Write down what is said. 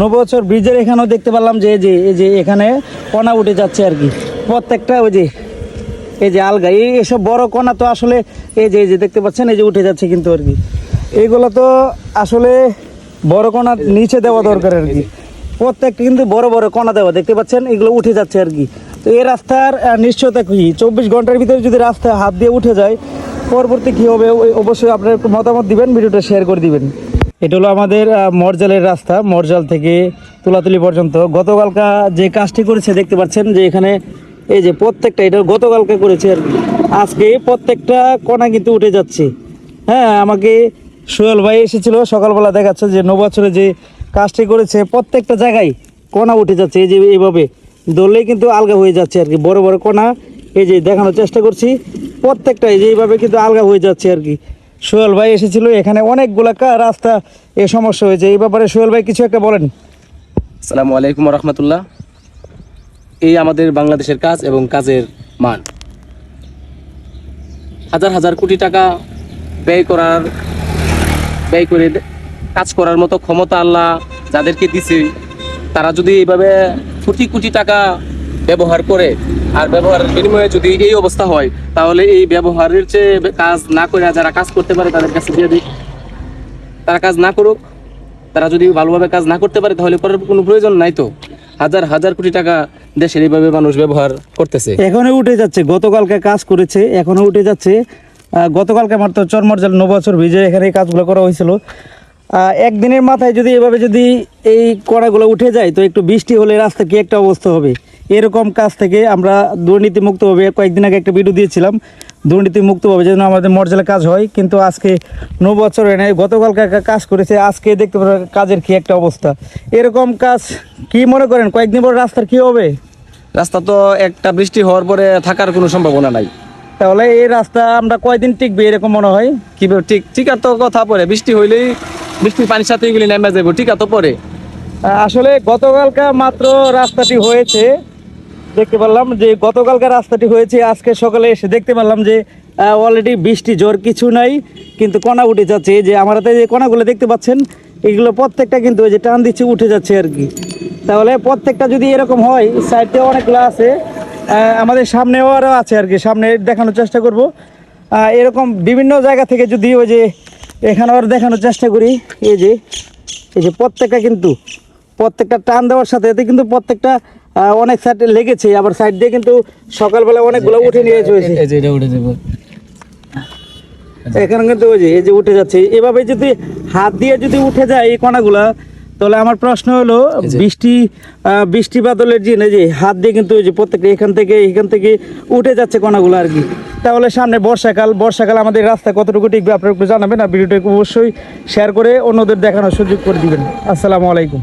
নবছর ব্রিজের এখানেও দেখতে পারলাম যে, এই যে এই যে এখানে কণা উঠে যাচ্ছে আর কি। প্রত্যেকটা ওই যে, এই যে আলগা, এই এসব বড় কণা তো আসলে এই যে এই যে দেখতে পাচ্ছেন, এই যে উঠে যাচ্ছে কিন্তু আর কি। এইগুলো তো আসলে বড় কণা নিচে দেওয়া দরকার আর কি। প্রত্যেকটা কিন্তু বড় বড় কণা দেওয়া, দেখতে পাচ্ছেন, এগুলো উঠে যাচ্ছে আর কি। তো এই রাস্তার নিশ্চয়তা কি? চব্বিশ ঘণ্টার ভিতরে যদি রাস্তায় হাত দিয়ে উঠে যায়, পরবর্তী কী হবে? অবশ্যই আপনারা একটু মতামত দিবেন, ভিডিওটা শেয়ার করে দিবেন। এটা হলো আমাদের মরজালের রাস্তা, মরজাল থেকে তুলাতুলি পর্যন্ত। গতকালকা যে কাজটি করেছে, দেখতে পাচ্ছেন যে এখানে এই যে প্রত্যেকটা, এটা গতকালকে করেছে আর আজকে প্রত্যেকটা কণা কিন্তু উঠে যাচ্ছে। হ্যাঁ আমাকে সোহেল ভাই এসেছিল, সকালবেলা দেখাচ্ছে যে নবছরে যে কাজটি করেছে, প্রত্যেকটা জায়গায় কণা উঠে যাচ্ছে, এই যে এইভাবে। দৌড়লেই কিন্তু আলগা হয়ে যাচ্ছে আর কি, বড় বড় কণা। এই যে দেখানোর চেষ্টা করছি, প্রত্যেকটা এই যে এইভাবে কিন্তু আলগা হয়ে যাচ্ছে আর কি। সোহেল ভাই এসেছিল, এখানে অনেকগুলা রাস্তা এ সমস্যা হয়েছে। এই ব্যাপারে সোহেল ভাই কিছু একটা বলেন। আসসালামু আলাইকুম রহমতুল্লাহ এই আমাদের বাংলাদেশের কাজ এবং কাজের মান। হাজার হাজার কোটি টাকা ব্যয় করার, ব্যয় করে কাজ করার মতো ক্ষমতা আল্লাহ যাদেরকে দিছে, তারা যদি এইভাবে কোটি কোটি টাকা ব্যবহার করে। আর ব্যবহারের বিনিময়ে যদি এই অবস্থা হয়, তাহলে এই ব্যবহারের চেয়ে কাজ না করে যারা কাজ করতে পারে, তাদের কাছে দিয়ে দিই। তারা কাজ না করুক, তারা যদি ভালোভাবে কাজ না করতে পারে, তাহলে করার কোনো প্রয়োজন নাই তো। হাজার হাজার কোটি টাকা দেশের এইভাবে মানুষ ব্যবহার করতেছে। এখনও উঠে যাচ্ছে, গতকালকে কাজ করেছে, এখনও উঠে যাচ্ছে। গতকালকে তো চরমরজাল নবছর ভিজে এখানে কাজগুলো করা হয়েছিল। একদিনের মাথায় যদি এভাবে যদি এই কড়াগুলো উঠে যায়, তো একটু বৃষ্টি হলে রাস্তা কি একটা অবস্থা হবে? এরকম কাজ থেকে আমরা দুর্নীতি মুক্ত কয়েকদিন আগে একটা ভিডিও দিয়েছিলাম। দুর্নীতি মুক্ত হবে যেন আমাদের মর্যাদা কাজ হয়। কিন্তু আজকে ন বছর এনে গতকালকে একটা কাজ করেছে। আজকে দেখতে পারেন কাজের কি একটা অবস্থা। এরকম কাজ কি মনে করেন? কয়েকদিন পর রাস্তার কি হবে? রাস্তা তো একটা বৃষ্টি হওয়ার পরে থাকার কোনো সম্ভাবনা নাই। তাহলে এই রাস্তা আমরা কয়দিন টিকবে এরকম মনে হয়? কীভাবে ঠিক ঠিক আর তো কথা পরে। বৃষ্টি হইলেই বৃষ্টির পানির সাথে এগুলি নেমে যাব ঠিক আর তো পরে। আসলে গতকালকা মাত্র রাস্তাটি হয়েছে। দেখতে পারলাম যে গতকালকার রাস্তাটি হয়েছে, আজকে সকালে এসে দেখতে পারলাম যে অলরেডি বৃষ্টি জোর কিছু নাই, কিন্তু কণা উঠে যাচ্ছে, এই যে আমার হাতে যে কণাগুলো দেখতে পাচ্ছেন, এগুলো প্রত্যেকটা কিন্তু ওই যে টান দিচ্ছে, উঠে যাচ্ছে আর কি। তাহলে প্রত্যেকটা যদি এরকম হয় সাইডে অনেকগুলো আছে আমাদের সামনেও আরও আছে আর কি, সামনে দেখানোর চেষ্টা করব। এরকম বিভিন্ন জায়গা থেকে যদি ওই যে, এখানে আর দেখানোর চেষ্টা করি, এই যে এই যে প্রত্যেকটা কিন্তু, প্রত্যেকটা টান দেওয়ার সাথে এতে কিন্তু প্রত্যেকটা অনেক সাইডে লেগেছে আবার সাইড দিয়ে কিন্তু সকালবেলা অনেকগুলো উঠে নিয়ে চলেছে। এই যে এটা উঠে যাব। এখানে কিন্তু ওই যে এই যে উঠে যাচ্ছে। এভাবে যদি হাত দিয়ে যদি উঠে যায় এই কণাগুলা তাহলে আমার প্রশ্ন হলো বৃষ্টি বৃষ্টি বাদলের এই যে হাত দিয়ে কিন্তু ওই যে প্রত্যেকটা এখান থেকে এখান থেকে উঠে যাচ্ছে কণাগুলো আর কি। তাহলে সামনে বর্ষাকাল বর্ষাকাল আমাদের রাস্তা কতটুকু টিকবে আপনারা একটু জানাবেন আর ভিডিওটা অবশ্যই শেয়ার করে অন্যদের দেখানোর সুযোগ করে দিবেন। আসসালামু আলাইকুম।